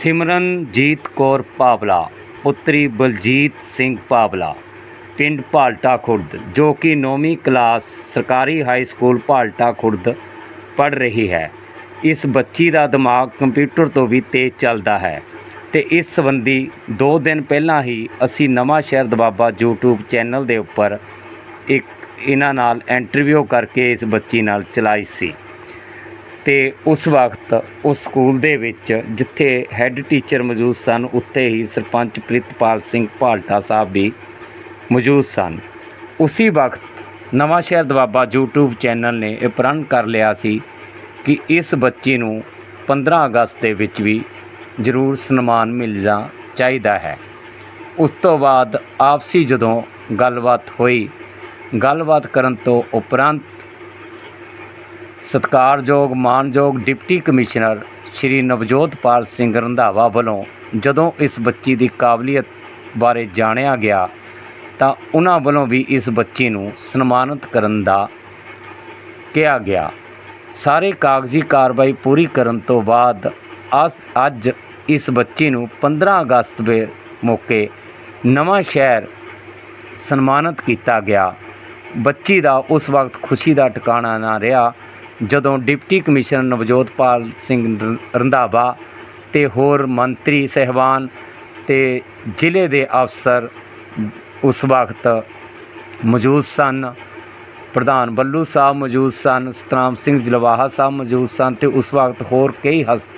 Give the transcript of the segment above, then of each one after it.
ਸਿਮਰਨਜੀਤ ਕੌਰ ਪਾਵਲਾ, ਪੁੱਤਰੀ ਬਲਜੀਤ ਸਿੰਘ ਪਾਵਲਾ। ਪਿੰਡ ਭਾਲਟਾ ਖੁਰਦ, ਜੋ ਕਿ 9ਵੀਂ ਕਲਾਸ ਸਰਕਾਰੀ ਹਾਈ ਸਕੂਲ ਭਾਲਟਾ ਖੁਰਦ ਪੜ੍ਹ ਰਹੀ ਹੈ। ਇਸ ਬੱਚੀ ਦਾ ਦਿਮਾਗ ਕੰਪਿਊਟਰ ਤੋਂ ਵੀ ਤੇਜ਼ ਚੱਲਦਾ ਹੈ ਤੇ ਇਸ ਸੰਬੰਧੀ 2 ਦਿਨ ਪਹਿਲਾਂ ਹੀ ਅਸੀਂ ਨਵਾਂ ਸ਼ਹਿਰ ਦਬਾਬਾ YouTube ਚੈਨਲ ਦੇ ਉੱਪਰ ਇੱਕ ਇਹਨਾਂ ਨਾਲ ਇੰਟਰਵਿਊ ਕਰਕੇ ਇਸ ਬੱਚੀ ਨਾਲ ਚਲਾਈ ਸੀ। ਤੇ ਉਸ ਵਕਤ ਉਸ ਸਕੂਲ ਦੇ ਵਿੱਚ, ਜਿੱਥੇ ਹੈੱਡ ਟੀਚਰ ਮੌਜੂਦ ਸਨ, ਉੱਥੇ ਹੀ ਸਰਪੰਚ ਪ੍ਰਿਤਪਾਲ ਸਿੰਘ ਭਾਲਟਾ ਸਾਹਿਬ ਵੀ ਮੌਜੂਦ ਸਨ। ਉਸੇ ਵਕਤ ਨਵਾਂ ਸ਼ਹਿਰ ਦਵਾਬਾ YouTube ਚੈਨਲ ਨੇ ਇਹ ਪ੍ਰਣ ਕਰ ਲਿਆ ਸੀ ਕਿ ਇਸ ਬੱਚੀ ਨੂੰ 15 ਅਗਸਤ ਦੇ ਵਿੱਚ ਵੀ ਜ਼ਰੂਰ ਸਨਮਾਨ ਮਿਲਣਾ ਚਾਹੀਦਾ ਹੈ। ਉਸ ਤੋਂ ਬਾਅਦ ਆਪਸੀ ਜਦੋਂ ਗੱਲਬਾਤ ਹੋਈ, ਗੱਲਬਾਤ ਕਰਨ ਤੋਂ ਉਪਰੰਤ ਸਤਿਕਾਰਯੋਗ, ਮਾਨਯੋਗ ਡਿਪਟੀ ਕਮਿਸ਼ਨਰ ਸ਼੍ਰੀ ਨਵਜੋਤਪਾਲ ਸਿੰਘ ਰੰਧਾਵਾ ਵੱਲੋਂ ਜਦੋਂ ਇਸ ਬੱਚੀ ਦੀ ਕਾਬਲੀਅਤ ਬਾਰੇ ਜਾਣਿਆ ਗਿਆ ਤਾਂ ਉਹਨਾਂ ਵੱਲੋਂ ਵੀ ਇਸ ਬੱਚੀ ਨੂੰ ਸਨਮਾਨਿਤ ਕਰਨ ਦਾ ਕਿਹਾ ਗਿਆ। ਸਾਰੇ ਕਾਗਜ਼ੀ ਕਾਰਵਾਈ ਪੂਰੀ ਕਰਨ ਤੋਂ ਬਾਅਦ ਅਸ- ਅੱਜ ਇਸ ਬੱਚੀ ਨੂੰ 15 ਅਗਸਤ ਦੇ ਮੌਕੇ ਨਵਾਂ ਸ਼ਹਿਰ ਸਨਮਾਨਿਤ ਕੀਤਾ ਗਿਆ। ਬੱਚੀ ਦਾ ਉਸ ਵਕਤ ਖੁਸ਼ੀ ਦਾ ਟਿਕਾਣਾ ਨਾ ਰਿਹਾ ਜਦੋਂ ਡਿਪਟੀ ਕਮਿਸ਼ਨਰ ਨਵਜੋਤਪਾਲ ਸਿੰਘ ਰੰਧਾਵਾ ਤੇ ਹੋਰ ਮੰਤਰੀ ਸਹਿਬਾਨ ਤੇ ਜ਼ਿਲ੍ਹੇ ਦੇ ਅਫਸਰ ਉਸ ਵਕਤ ਮੌਜੂਦ ਸਨ, ਪ੍ਰਧਾਨ ਬੱਲੂ ਸਾਹਿਬ ਮੌਜੂਦ ਸਨ, ਸਤਨਾਮ ਸਿੰਘ ਜਲਵਾਹਾ ਸਾਹਿਬ ਮੌਜੂਦ ਸਨ ਤੇ ਉਸ ਵਕਤ ਹੋਰ ਕਈ ਹਸ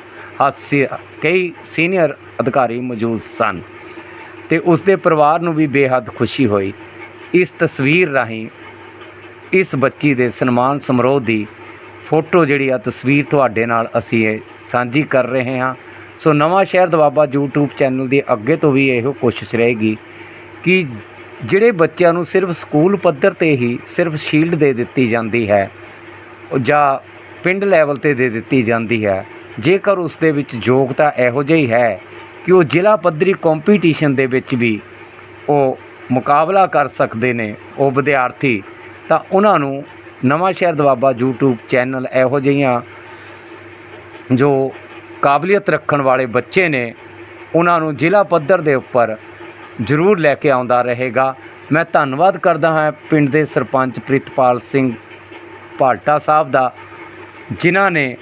ਕਈ ਸੀਨੀਅਰ ਅਧਿਕਾਰੀ ਮੌਜੂਦ ਸਨ ਤੇ ਉਸ ਦੇ ਪਰਿਵਾਰ ਨੂੰ ਵੀ ਬੇਹੱਦ ਖੁਸ਼ੀ ਹੋਈ। ਇਸ ਤਸਵੀਰ ਰਾਹੀਂ ਇਸ ਬੱਚੀ ਦੇ ਸਨਮਾਨ ਸਮਾਰੋਹ ਦੀ ਫੋਟੋ ਜਿਹੜੀ ਆ, ਤਸਵੀਰ ਤੁਹਾਡੇ ਨਾਲ ਅਸੀਂ ਇਹ ਸਾਂਝੀ ਕਰ ਰਹੇ ਹਾਂ। ਸੋ ਨਵਾਂ ਸ਼ਹਿਰ ਦਵਾਬਾ YouTube ਚੈਨਲ ਦੀ ਅੱਗੇ ਤੋਂ ਵੀ ਇਹੋ ਕੋਸ਼ਿਸ਼ ਰਹੇਗੀ ਕਿ ਜਿਹੜੇ ਬੱਚਿਆਂ ਨੂੰ ਸਿਰਫ ਸਕੂਲ ਪੱਧਰ ਤੇ ਹੀ ਸਿਰਫ ਸ਼ੀਲਡ ਦੇ ਦਿੱਤੀ ਜਾਂਦੀ ਹੈ ਜਾਂ ਪਿੰਡ ਲੈਵਲ ਤੇ ਦੇ ਦਿੱਤੀ ਜਾਂਦੀ ਹੈ। ਜੇਕਰ ਉਸ ਦੇ ਵਿੱਚ ਯੋਗਤਾ ਇਹੋ ਜਿਹੀ ਹੈ ਕਿ ਉਹ ਜ਼ਿਲ੍ਹਾ ਪੱਧਰੀ ਕੰਪੀਟੀਸ਼ਨ ਦੇ ਵਿੱਚ ਵੀ ਉਹ ਮੁਕਾਬਲਾ ਕਰ ਸਕਦੇ ਨੇ, ਉਹ ਵਿਦਿਆਰਥੀ, ਤਾਂ ਉਹਨਾਂ ਨੂੰ ਨਵਾਂ ਸ਼ਹਿਰ ਦਵਾਬਾ YouTube ਚੈਨਲ ਇਹੋ ਜਿਹੀਆਂ ਜੋ ਕਾਬਲੀਅਤ ਰੱਖਣ ਵਾਲੇ ਬੱਚੇ ਨੇ, ਉਹਨਾਂ ਨੂੰ ਜ਼ਿਲ੍ਹਾ ਪੱਧਰ ਦੇ ਉੱਪਰ ਜ਼ਰੂਰ ਲੈ ਕੇ ਆਉਂਦਾ ਰਹੇਗਾ। ਮੈਂ ਧੰਨਵਾਦ ਕਰਦਾ ਹਾਂ ਪਿੰਡ ਦੇ ਸਰਪੰਚ ਪ੍ਰਿਤਪਾਲ ਸਿੰਘ ਭਾਲਟਾ ਸਾਹਿਬ ਦਾ, ਜਿਨ੍ਹਾਂ ਨੇ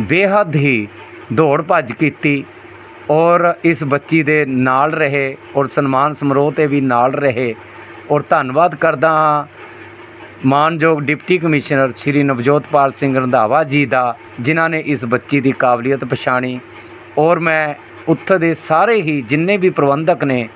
ਬੇਹੱਦ ਹੀ ਦੌੜ ਭੱਜ ਕੀਤੀ ਔਰ ਇਸ ਬੱਚੀ ਦੇ ਨਾਲ ਰਹੇ ਔਰ ਸਨਮਾਨ ਸਮਾਰੋਹ ਤੇ ਵੀ ਨਾਲ ਰਹੇ ਔਰ ਧੰਨਵਾਦ ਕਰਦਾ ਹਾਂ ਮਾਨਯੋਗ ਡਿਪਟੀ ਕਮਿਸ਼ਨਰ ਸ਼੍ਰੀ ਨਵਜੋਤਪਾਲ ਸਿੰਘ ਰੰਧਾਵਾ ਜੀ ਦਾ, ਜਿਨ੍ਹਾਂ ਨੇ ਇਸ ਬੱਚੀ ਦੀ ਕਾਬਲੀਅਤ ਪਛਾਣੀ। ਔਰ ਮੈਂ ਉੱਥੇ ਦੇ ਸਾਰੇ ਹੀ ਜਿੰਨੇ ਵੀ ਪ੍ਰਬੰਧਕ ਨੇ,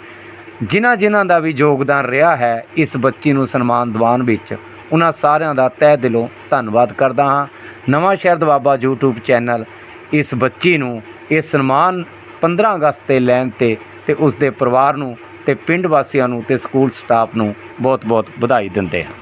ਜਿਨ੍ਹਾਂ ਜਿਨ੍ਹਾਂ ਦਾ ਵੀ ਯੋਗਦਾਨ ਰਿਹਾ ਹੈ, ਇਸ ਬੱਚੀ ਨੂੰ ਸਨਮਾਨ ਦਿਵਾਉਣ ਵਿੱਚ ਉਹਨਾਂ ਸਾਰਿਆਂ ਦਾ ਤਹਿ ਦਿਲੋਂ ਧੰਨਵਾਦ ਕਰਦਾ ਹਾਂ। ਨਵਾਂ ਸ਼ਹਿਰ ਦਵਾਬਾ YouTube ਚੈਨਲ ਇਸ ਬੱਚੀ ਨੂੰ ਇਹ ਸਨਮਾਨ 15 ਅਗਸਤ ਤੇ ਲੈਣ ਤੇ ਤੇ ਉਸ ਦੇ ਪਰਿਵਾਰ ਨੂੰ ਤੇ ਪਿੰਡ ਵਾਸੀਆਂ ਨੂੰ ਤੇ ਸਕੂਲ ਸਟਾਫ ਨੂੰ ਬਹੁਤ-ਬਹੁਤ ਵਧਾਈ ਦਿੰਦੇ ਹਾਂ।